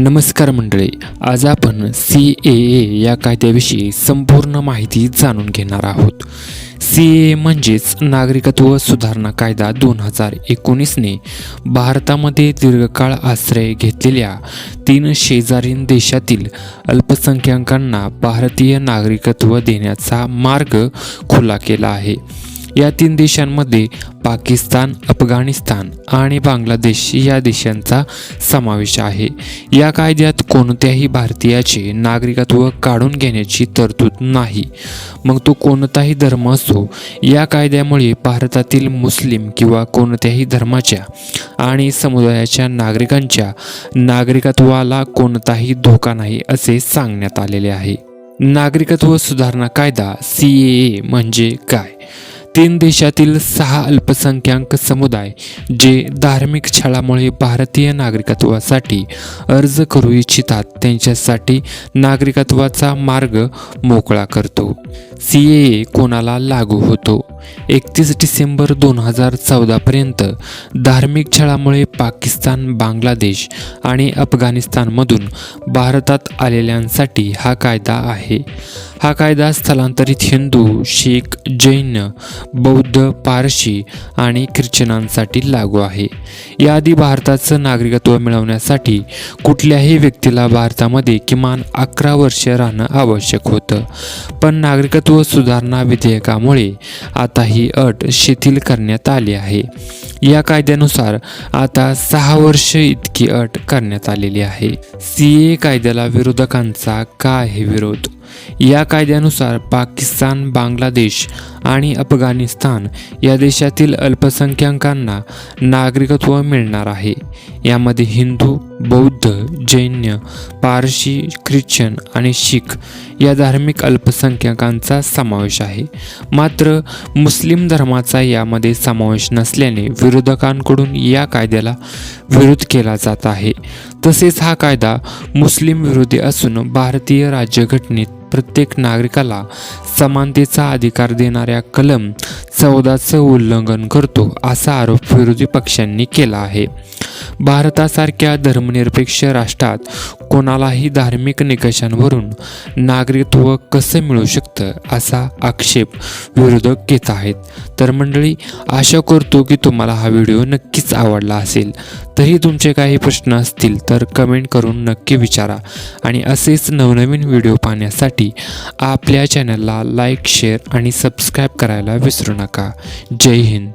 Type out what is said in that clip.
नमस्कार मंडळी आज आपण सी ए ए या कायद्याविषयी संपूर्ण माहिती जाणून घेणार आहोत. सी ए म्हणजेच नागरिकत्व सुधारणा कायदा दोन हजार एकोणीसने भारतामध्ये दीर्घकाळ आश्रय घेतलेल्या तीन शेजारीन देशातील अल्पसंख्याकांना भारतीय नागरिकत्व देण्याचा मार्ग खुला केला आहे. या तीन देशांमध्ये पाकिस्तान अफगाणिस्तान आणि बांगलादेश या देशांचा समावेश आहे. या कायद्यात कोणत्याही भारतीयाचे नागरिकत्व काढून घेण्याची तरतूद नाही. मग तो कोणताही धर्म असो या कायद्यामुळे भारतातील मुस्लिम किंवा कोणत्याही धर्माच्या आणि समुदायाच्या नागरिकांच्या नागरिकत्वाला कोणताही धोका नाही असे सांगण्यात आलेले आहे. नागरिकत्व सुधारणा कायदा सी ए म्हणजे काय? तीन देशातील सहा अल्पसंख्याक समुदाय जे धार्मिक छळामुळे भारतीय नागरिकत्वासाठी अर्ज करू इच्छितात त्यांच्यासाठी नागरिकत्वाचा मार्ग मोकळा करतो. सी ए कोणाला लागू होतो? एकतीस डिसेंबर दोन हजार चौदापर्यंत धार्मिक छळामुळे पाकिस्तान बांगलादेश आणि अफगाणिस्तानमधून भारतात आलेल्यांसाठी हा कायदा आहे. हा कायदा स्थलांतरित हिंदू शीख जैन बौद्ध पारशी आणि ख्रिश्चनांसाठी लागू आहे. याआधी भारताचं नागरिकत्व मिळवण्यासाठी कुठल्याही व्यक्तीला भारतामध्ये किमान अकरा वर्ष राहणं आवश्यक होतं. पण नागरिकत्व सुधारणा विधेयकामुळे आता ही अट शिथिल करण्यात आली आहे. या कायद्यानुसार आता सहा वर्ष इतकी अट करण्यात आलेली आहे. सी ए कायद्याला विरोधकांचा का आहे विरोध? या कायद्यानुसार पाकिस्तान बांगलादेश आणि अफगाणिस्तान या देशातील अल्पसंख्याकांना नागरिकत्व मिळणार आहे. यामध्ये हिंदू बौद्ध जैन पारशी ख्रिश्चन आणि शीख या धार्मिक अल्पसंख्याकांचा समावेश आहे. मात्र मुस्लिम धर्माचा यामध्ये समावेश नसल्याने विरोधकांकडून या कायद्याला विरोध केला जात आहे. तसेच हा कायदा मुस्लिम विरोधी असून भारतीय राज्यघटनेत प्रत्येक नागरिकाला समानतेचा अधिकार देणाऱ्या कलम चौदाचं उल्लंघन करतो असा आरोप विरोधी पक्षांनी केला आहे. भारतासारख्या धर्मनिरपेक्ष राष्ट्रात कोणालाही धार्मिक निकषांवरून नागरिकत्व कसं मिळू शकतं असा आक्षेप विरोधक घेत आहेत. तर मंडळी आशा करतो की तुम्हाला हा व्हिडिओ नक्कीच आवडला असेल. तरी तुमचे काही प्रश्न असतील तर कमेंट करून नक्की विचारा. आणि असेच नवनवीन व्हिडिओ पाहण्यासाठी आपल्या चॅनलला लाईक शेअर आणि सबस्क्राईब करायला विसरू नका. जय हिंद.